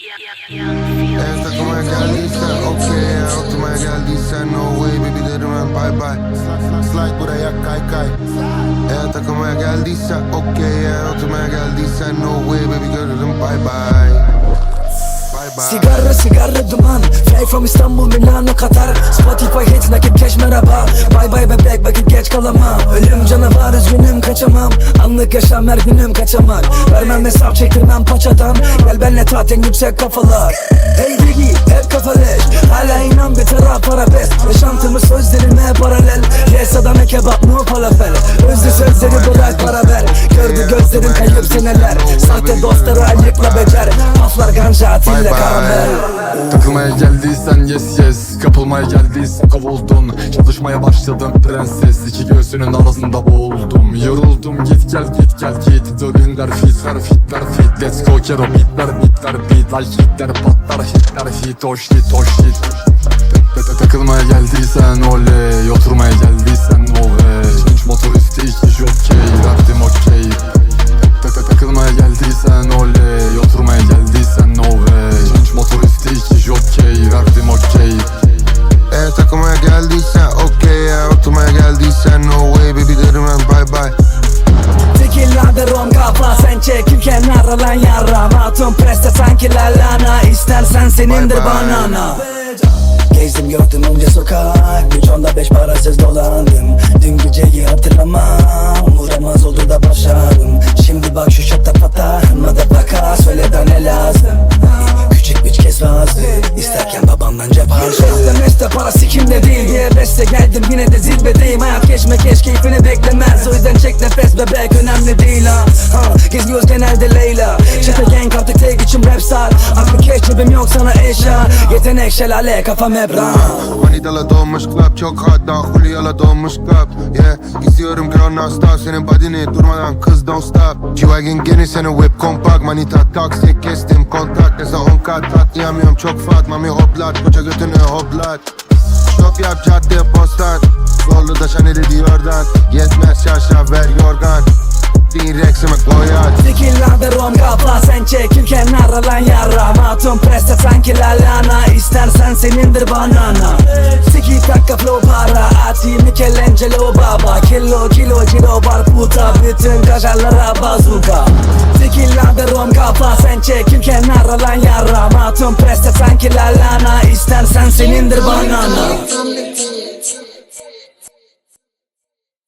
Eğer takımaya geldiysen okey Eğer oturmaya geldiysen no way baby derim ben bye bye. Slide, buraya kay kay Eğer takımaya geldiysen okey Eğer oturmaya geldiysen no way baby görürüm bye bye. Sigara sigara duman. Fly from İstanbul Milano Katar. Spotify hits nakit cash merhaba. Bye bye bebek vakit geç kalamam. Ölüm canavar üzgünüm kaçamam. Anlık yaşam her günüm kaçamak. Vermem hesap çektirmem paçadan. Gel benle tatin yüksek kafalar. Hey Digi hep kafa leş Hala inan bir taraf arabes Yaşantımı sözlerime paralel. Yes Adana kebap no falafel. Özlü sözleri bırak para ver. Gördü gözlerim kayıp seneler. Sahte dostları ayıkla becer. Laflar ganja bye. karamel. Takılmaya geldiysen yes yes Kapılmaya geldiysen kovuldun Çalışmaya başladım prenses. İki göğsünün arasında boğuldum. Yoruldum git gel git gel. Git Dövünler fitler fitler fit. Let's go kero bitler bitler beat Like hitler. Patlar hitler hit hoş hit hoş ta- Takılmaya geldiysen oley Oturmaya geldiysen sen çekirken aralan yara Hatun preste sanki lalana İstersen senindir Bye bye. banana. Gezdim gördüm onca sokak. Bir tonda beş parasız dolandım. Dün geceyi hatırlamam. Uğramaz oldu da başardım. Şimdi bak şu şata pata Madafaka söyle de ne lazım? Küçük bir kez razı. İsterken babamdan cep Beste meste para sikimde değil diye beste geldim. Yine de zirvedeyim. Hayat geçme keş keyfini beklemez. O yüzden çek nefes bebek. Önemli değil ha, ha Geziyoruz genelde Leyla. Çete gang artık tek içim rap star. Aklı keş yok sana eşya. Yetenek şelale kafam hep ram Manidala donmuş club çok hot daha Julia'la donmuş club Yeah. İstiyorum girl non stop Senin body'ni durmadan. Kız don't stop. G-Wagon geni seni whip kompakt. Manita toxic kestim kontak Neyse on kat tatlayamıyorum çok fat. Mami hoplat. Koca götünü hoplat. Şop yap cadde postan Zorlu da Chanel'i diyordan. Yetmez şaşa ver yorgan Direx'ime koyat Tequila ve rom kafa sen çekirken aralan yara Hatun preste sanki lalana İstersen senindir banana. Tiki taka flow para Ati Michelangelo baba. Kilo kilo kilo var puta Bütün kajarlara bazuka ve rom kafa sen çekirken aralan yara Hatun preste sanki lalana İstersen senindir banana